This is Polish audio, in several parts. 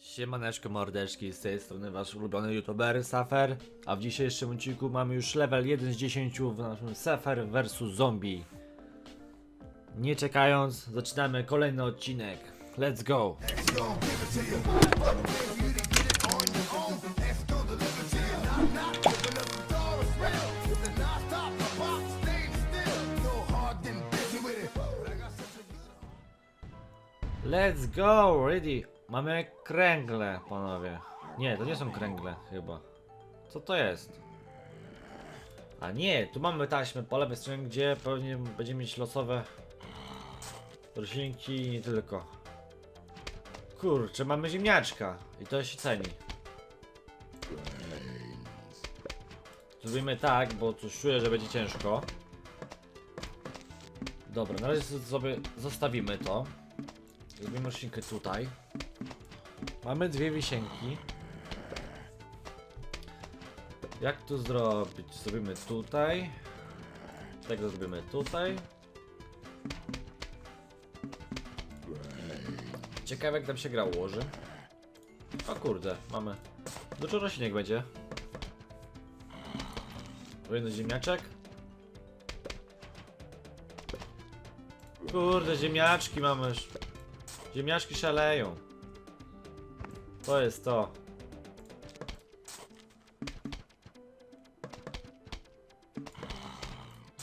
Siemaneczko mordeczki, z tej strony wasz ulubiony youtuber Safer, a w dzisiejszym odcinku mamy już level 1 z 10 w naszym Safer vs Zombie. Nie czekając, zaczynamy kolejny odcinek. Let's go! Let's go! Ready! Mamy kręgle, panowie. Nie, to nie są kręgle, chyba. Co to jest? A nie, tu mamy taśmę po lewej stronie, gdzie pewnie będziemy mieć losowe roślinki i nie tylko. Kurczę, mamy ziemniaczka i to się ceni. Zrobimy tak, bo coś czuję, że będzie ciężko. Dobra, na razie sobie zostawimy to. Zrobimy roślinkę tutaj. Mamy dwie wisienki. Jak to zrobić? Zrobimy tutaj. Tego zrobimy tutaj. Ciekawe jak tam się gra ułoży. O kurde, mamy. Dużo roślinek będzie. Kolejny ziemniaczek. Kurde, ziemniaczki mamy. Ziemniaczki szaleją. To jest to.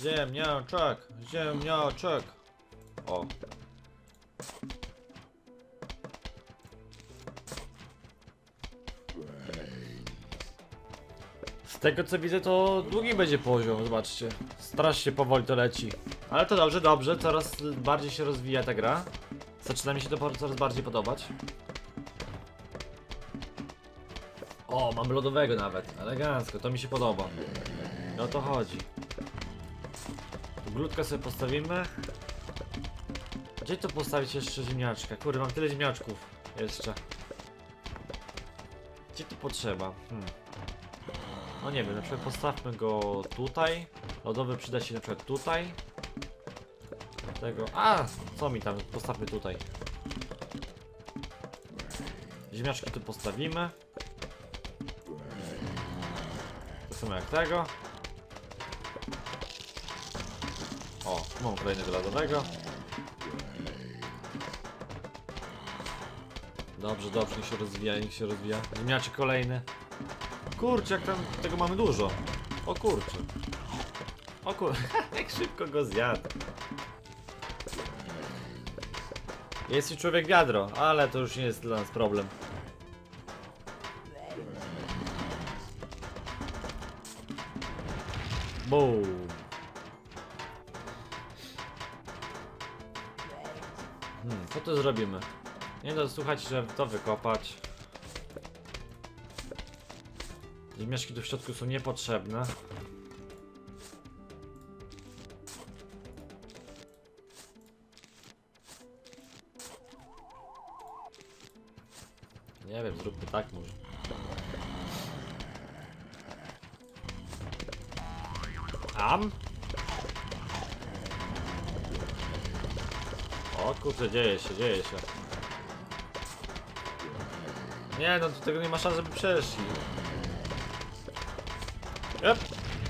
Ziemniaczek, ziemniaczek. O. Z tego co widzę to długi będzie poziom, zobaczcie. Strasznie powoli to leci. Ale to dobrze, dobrze, coraz bardziej się rozwija ta gra. Zaczyna mi się to coraz bardziej podobać. O, mam lodowego nawet. Elegancko, to mi się podoba. I o to chodzi. Glutkę sobie postawimy. Gdzie to postawić jeszcze ziemniaczka? Kurde, mam tyle ziemniaczków jeszcze. Gdzie to potrzeba? Hmm. No nie wiem, na przykład postawmy go tutaj. Lodowy przyda się na przykład tutaj. Tego. A! Co mi tam? Postawmy tutaj. Ziemniaczki tu postawimy. Samo jak tego. O, mam kolejnego lodowego. Dobrze, dobrze, niech się rozwija, niech się rozwija. Ziemniaczek kolejny. Kurczę, jak tam tego mamy dużo. O kurczę. O kurczę, jak szybko go zjadł. Jest i człowiek wiadro, ale to już nie jest dla nas problem. Boom. Hmm, co tu zrobimy? Nie no, słuchajcie, że to wykopać. Ziemniaczki tu w środku są niepotrzebne. Am? O kurczę, dzieje się, dzieje się. Nie no, tu tego nie ma szans, żeby przeszli. Yep.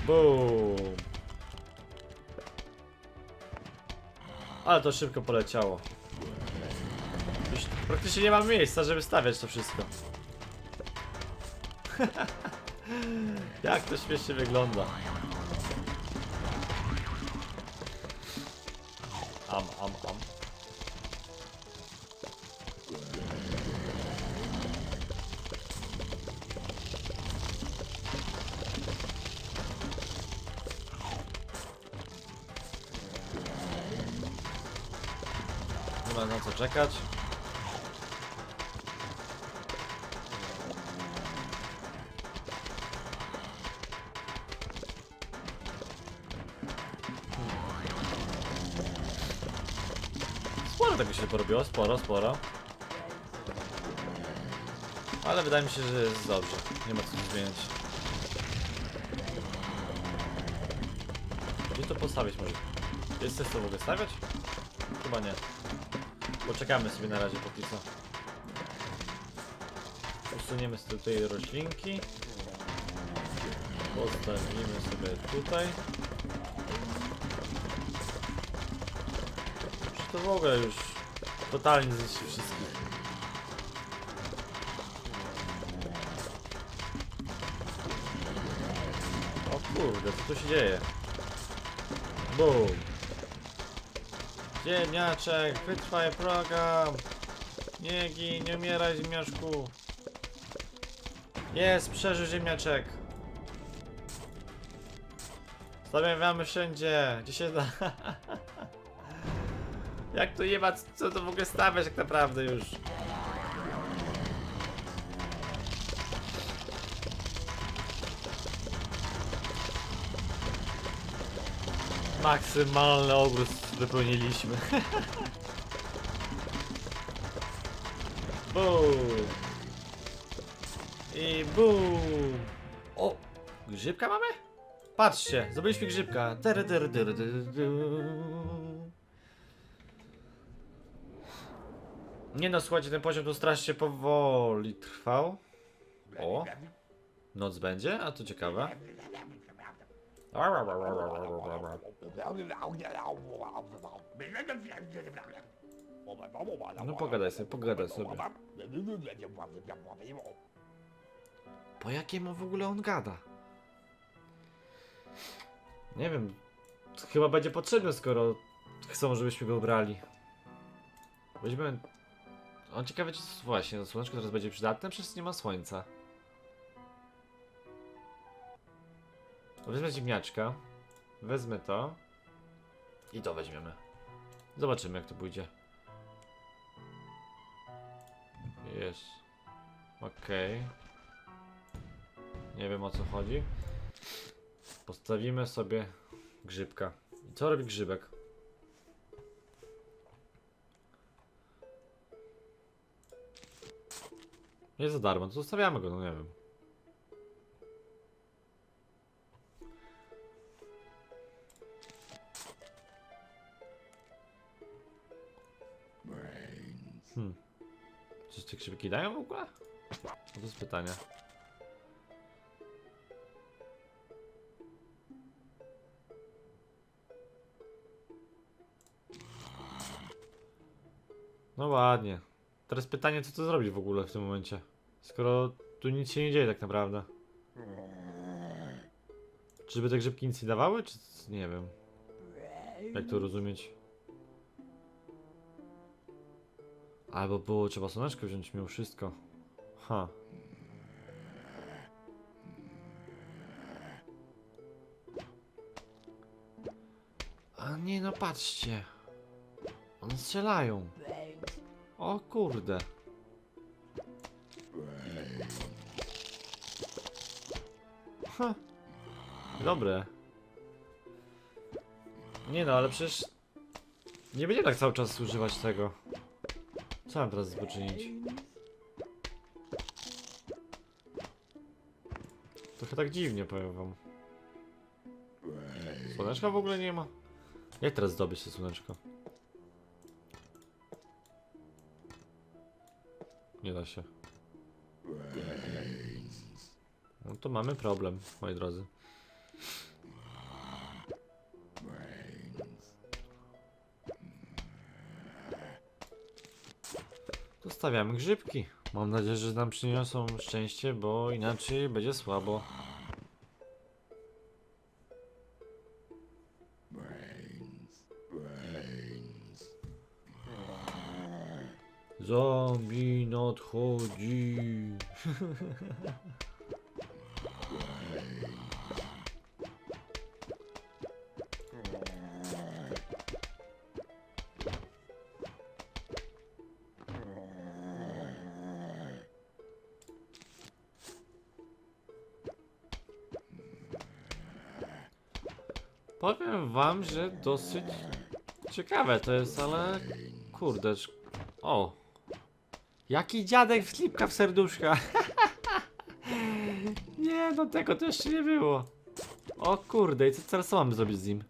Boom. Ale to szybko poleciało. Już praktycznie nie mam miejsca, żeby stawiać to wszystko. Jak to śmiesznie wygląda. Am, am, am. Nie ma na co czekać. Się porobiło, sporo, sporo. Ale wydaje mi się, że jest dobrze. Nie ma co zmieniać. Gdzie to postawić może? Jest to w ogóle stawiać? Chyba nie. Poczekamy sobie na razie póki co. Usuniemy sobie tutaj roślinki. Postawimy sobie tutaj. Czy to w ogóle już totalnie zniszczy wszystkich. O kurde, co tu się dzieje? Boom. Ziemniaczek, wytrwaj program. Nie gin, nie umieraj ziemniaczku. Jest, przeżył ziemniaczek. Stawiamy wszędzie, gdzie się da. Jak to nie ma co to w ogóle stawiać tak naprawdę już. Maksymalny ogród wypełniliśmy. Boom. I boom. O, grzybka mamy? Patrzcie, zdobyliśmy grzybka. Tyry, tyry, tyry, tyry, tyry. Nie no, słuchajcie, ten poziom tu strasznie powoli trwał. O, noc będzie? A to ciekawe. No pogadaj sobie, pogadaj sobie. Po jakiemu w ogóle on gada? Nie wiem. Chyba będzie potrzebny, skoro chcą, żebyśmy go brali. Weźmy. On ciekawe, czy właśnie, słoneczko teraz będzie przydatne, przecież nie ma słońca. Wezmę ziemniaczka. Wezmę to. I to weźmiemy. Zobaczymy, jak to pójdzie. Jest. Okej. Nie wiem o co chodzi. Postawimy sobie grzybka. I co robi grzybek? Jest za darmo, to zostawiamy go, no nie wiem. Hmm. Czy te grzybki dają w ogóle? No to jest pytanie. No ładnie. Teraz pytanie, co to zrobić w ogóle w tym momencie? Skoro tu nic się nie dzieje tak naprawdę. Czyżby te grzybki nic nie dawały, czy nie wiem. Jak to rozumieć? Albo było trzeba słoneczko wziąć mimo wszystko. Ha. A nie no patrzcie. One strzelają. O kurde. Ha. Dobre. Nie no, ale przecież... Nie będziemy tak cały czas używać tego. Co mam teraz poczynić? Trochę tak dziwnie powiem wam. Słoneczka w ogóle nie ma. Jak teraz zdobyć to słoneczko? Nie da się. No to mamy problem, moi drodzy. Zostawiamy grzybki. Mam nadzieję, że nam przyniosą szczęście, bo inaczej będzie słabo. Zombie nadchodzi. Powiem wam, że dosyć ciekawe to jest, ale kurde. O! Jaki dziadek w slipka w serduszka? nie, no tego to jeszcze nie było. O kurde, i co teraz co mamy zrobić z nim?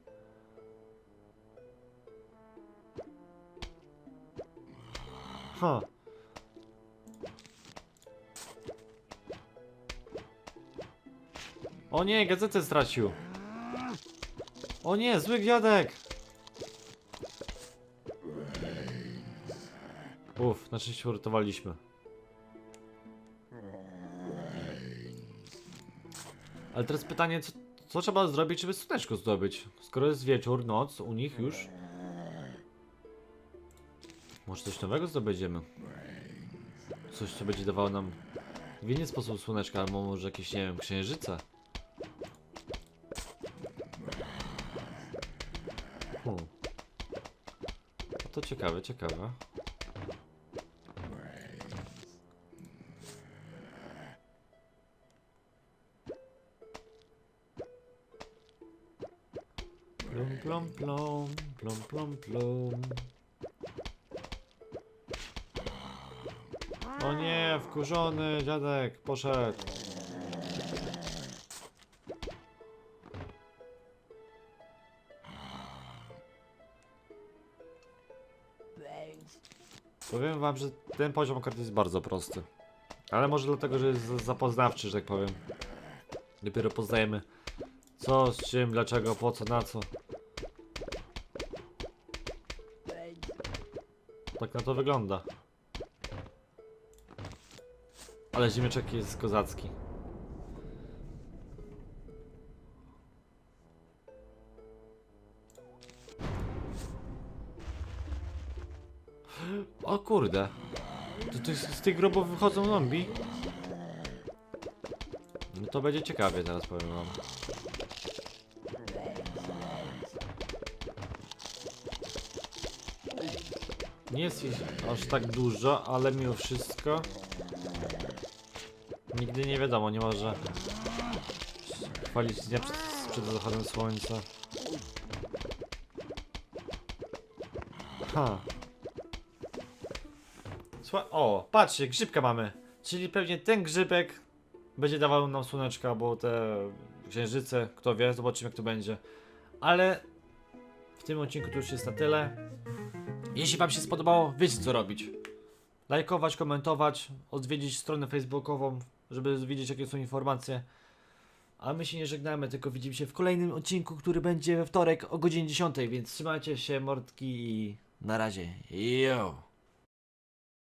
Ha. O nie, gazetę stracił. O nie, zły dziadek. Uff, na szczęście uratowaliśmy. Ale teraz pytanie, co, co trzeba zrobić, żeby słoneczko zdobyć? Skoro jest wieczór, noc, u nich już. Może coś nowego zdobędziemy? Coś, co będzie dawało nam w inny sposób słoneczka, albo może jakieś, nie wiem, księżyce? Hmm. To ciekawe, ciekawe. Plum plum plum, plum plum plum. O nie, wkurzony dziadek poszedł. Powiem wam, że ten poziom akurat jest bardzo prosty. Ale może dlatego, że jest za- zapoznawczy, że tak powiem. Dopiero poznajemy co, z czym, dlaczego, po co, na co. Tak na to wygląda. Ale ziemeczek jest kozacki. O kurde. To, to z tych grobów wychodzą zombie? No to będzie ciekawie teraz powiem wam. Nie jest ich aż tak dużo, ale mimo wszystko Nigdy nie wiadomo, nie może chwalić dnia przed, przed zachodem słońca. Ha. O, patrzcie, grzybka mamy. Czyli pewnie ten grzybek będzie dawał nam słoneczka, bo te księżyce, kto wie, zobaczymy jak to będzie. Ale w tym odcinku to już jest na tyle. Jeśli Wam się spodobało, wiecie co robić. Lajkować, komentować, odwiedzić stronę facebookową, żeby wiedzieć jakie są informacje. A my się nie żegnamy, tylko widzimy się w kolejnym odcinku, który będzie we wtorek o godzinie 10, więc trzymajcie się mordki i na razie. Yo!